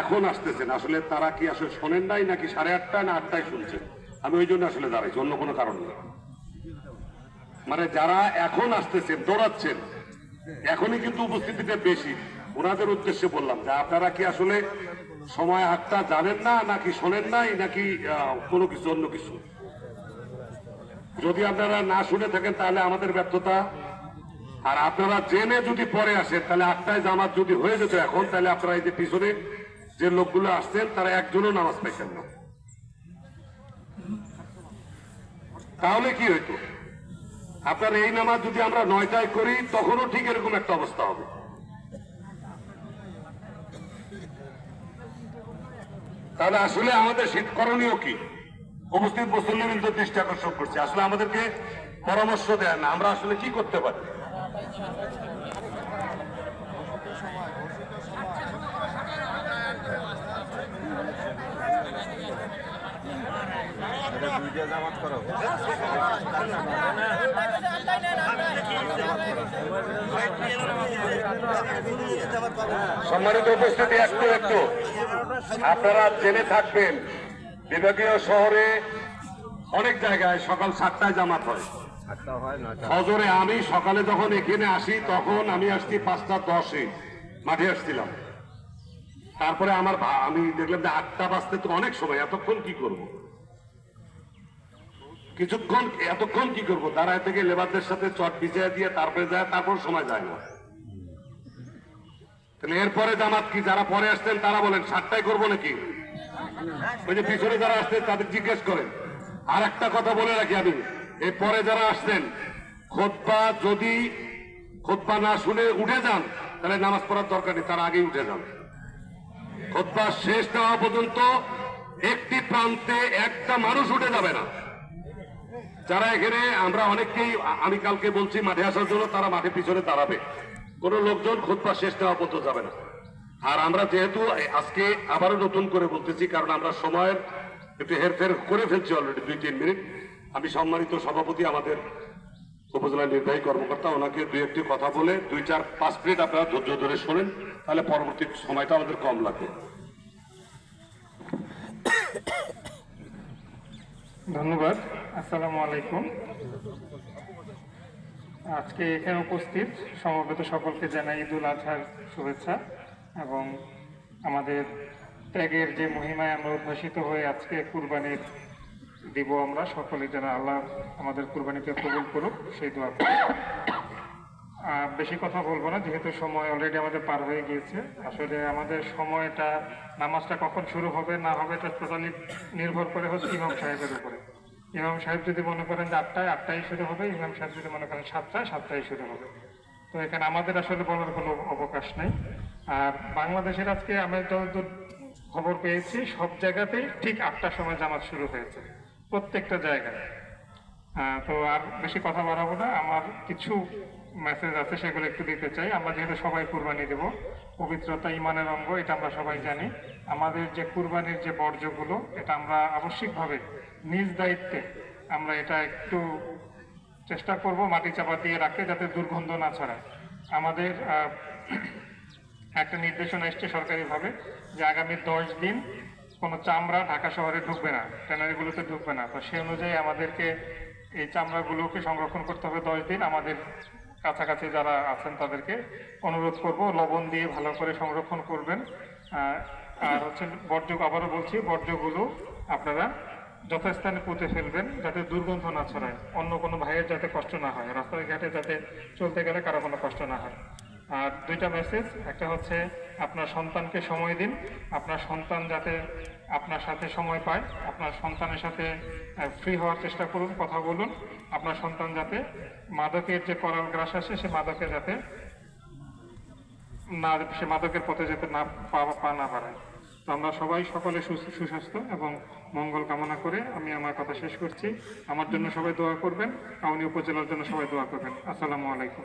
এখন আসতেছেন। আসলে তারা কি আসলে শোনেন নাই নাকি সাড়ে আটটা না আটটায় শুনছেন? আমি ওই জন্য আসলে দাঁড়াইছি অন্য কোনো কারণ নেই। মানে যারা এখন আসতেছেন, দৌড়াচ্ছেন, এখনই কিন্তু উপস্থিতিটা বেশি। ওনাদের উদ্দেশ্যে বললাম যে আপনারা কি আসলে সময় আটটা জানেন না নাকি শোনেন নাই নাকি কোনো কিছু, অন্য কিছু? যদি আপনারা না শুনে থাকেন তাহলে আমাদের ব্যর্থতা। আর আপনারা জেনে যদি পরে আসেন, তাহলে আটটায় জামাত যদি হয়ে যেত এখন, তাহলে আপনারা এই যে পিছনে যে লোকগুলো আসছেন, তারা একজনও নামাজ পাইছেন না। তাহলে কি হইতো? আপনার এই নামাজ যদি আমরা নয়টায় করি, তখনও ঠিক এরকম একটা অবস্থা হবে। তাহলে আসলে আমাদের শীত করণীয় কি? উপস্থিত মুসল্লিবৃন্দ দৃষ্টি আকর্ষণ করছে। আসলে আমাদেরকে পরামর্শ দেন না আমরা আসলে কি করতে পারি দুইটা জামাত করো সম্মানিত উপস্থিতি একটু একটু। আপনারা জেনে থাকবেন বিভাগীয় শহরে অনেক জায়গায় সকাল সাতটায় জামাত হয়। ফজরে আমি সকালে যখন এখানে আসি তখন আমি আসছি পাঁচটা দশে। মাঠে আসছিলাম। তারপরে আমার আমি দেখলাম যে আটটা বাজতে তো অনেক সময় এতক্ষণ কি করব? কিছুক্ষণ, এতক্ষণ কি করব? দাঁড়ায় থেকে লেবারদের সাথে চট বিছিয়ে দিয়ে তারপরে যায়, তারপর সময় যায় না। তাহলে এরপরে জামাত কি, যারা পরে আসতেন তারা বলেন, সাতটায় করব নাকি? ওই যে পিছনে যারা আসতেন তাদের জিজ্ঞেস করেন। আর একটা কথা বলে রাখি আমি এর পরে যারা আসতেন খোদবা যদি খোদবা না শুনে উঠে যান, তাহলে নামাজ পড়ার দরকার নেই, তার আগেই উঠে যান খোদবা শেষ না পর্যন্ত একটি প্রান্তে একটা মানুষ উঠে যাবে না। যারা এখানে, আমরা অনেককেই আমি কালকে বলছি মাঠে আসার জন্য তারা মাঠে পিছনে দাঁড়াবে। কোন লোকজন খোদবা শেষ নেওয়া পর্যন্ত যাবে না। আর আমরা যেহেতু আজকে আবারও নতুন করে বলতেছি, কারণ আমরা সময়ের একটু হেরফের করে ফেলছি অলরেডি দুই, তিন মিনিট। আমি সম্মানিত সভাপতি আমাদের উপজেলা নির্বাহী কর্মকর্তা, ওনাকে দুই, একটি কথা বলে দুই, চার, পাঁচ মিনিট আপনারা ধৈর্য ধরে শোনেন, তাহলে পরবর্তী সময়টা আমাদের কম লাগবে। ধন্যবাদ। আসসালামু আলাইকুম। আজকে এখানে উপস্থিত সমবেত সকলকে জানাই ঈদুল আজহার শুভেচ্ছা এবং আমাদের ত্যাগের যে মহিমায় আমরা উদ্ভাসিত হয়ে আজকে কুরবানির দিব আমরা। সকলে যেন আল্লাহ আমাদের কুরবানিকে কবুল করুক, সেই দোয়া করি। বেশি কথা বলব না, যেহেতু সময় অলরেডি আমাদের পার হয়ে গিয়েছে। আসলে আমাদের সময়টা, নামাজটা কখন শুরু হবে, না হবে, এটা টোটালি নির্ভর করে হচ্ছে ইমাম সাহেবের উপরে। ইমাম সাহেব যদি মনে করেন যে আটটায় আটটায় শুরু হবে, ইমাম সাহেব যদি মনে করেন সাতটায় সাতটায় শুরু হবে। তো এখানে আমাদের আসলে বলার কোনো অবকাশ নেই। আর বাংলাদেশের আজকে আমরা যতদূর খবর পেয়েছি, সব জায়গাতেই ঠিক আটটার সময় জামাত শুরু হয়েছে, প্রত্যেকটা জায়গায়। তো আর বেশি কথা বাড়াবো না। আমার কিছু মেসেজ আছে, সেগুলো একটু দিতে চাই। আমরা যেহেতু সবাই কুরবানি দেব, পবিত্রতা, ইমানের অঙ্গ, এটা আমরা সবাই জানি। আমাদের যে কুরবানির যে বর্জ্যগুলো, এটা আমরা আবশ্যিকভাবে নিজ দায়িত্বে আমরা এটা একটু চেষ্টা করব মাটি চাপা দিয়ে রাখতে যাতে দুর্গন্ধ না ছড়ায়। আমাদের একটা নির্দেশনা এসছে সরকারিভাবে যে আগামী দশ দিন কোনো চামড়া ঢাকা শহরে ঢুকবে না, ট্যানারিগুলোতে ঢুকবে না। তো সে অনুযায়ী আমাদেরকে এই চামড়াগুলোকে সংরক্ষণ করতে হবে দশ দিন। আমাদের কাছাকাছি যারা আছেন তাদেরকে অনুরোধ করব, লবণ দিয়ে ভালো করে সংরক্ষণ করবেন। আর হচ্ছে বর্জ্য, আবারও বলছি, বর্জ্যগুলো আপনারা যথাস্থানে পুঁতে ফেলবেন যাতে দুর্গন্ধ না ছড়ায়। অন্য কোনো ভাইয়ের যাতে কষ্ট না হয়, রাস্তাঘাটে যাতে চলতে গেলে কারও কোনো কষ্ট না হয়। আর দুইটা মেসেজ একটা হচ্ছে, আপনার সন্তানকে সময় দিন। আপনার সন্তান যাতে আপনার সাথে সময় পায়, আপনার সন্তানের সাথে ফ্রি হওয়ার চেষ্টা করুন, কথা বলুন। আপনার সন্তান যাতে মাদকের যে করাল গ্রাস আসে সে মাদকে যাতে না, সে মাদকের পথে যেতে না পা না বাড়ায়। তো আমরা সবাই সকলে সুস্বাস্থ্য এবং মঙ্গল কামনা করে আমি আমার কথা শেষ করছি। আমার জন্য সবাই দোয়া করবেন। কাউনি উপজেলার জন্য সবাই দোয়া করবেন। আসসালামু আলাইকুম।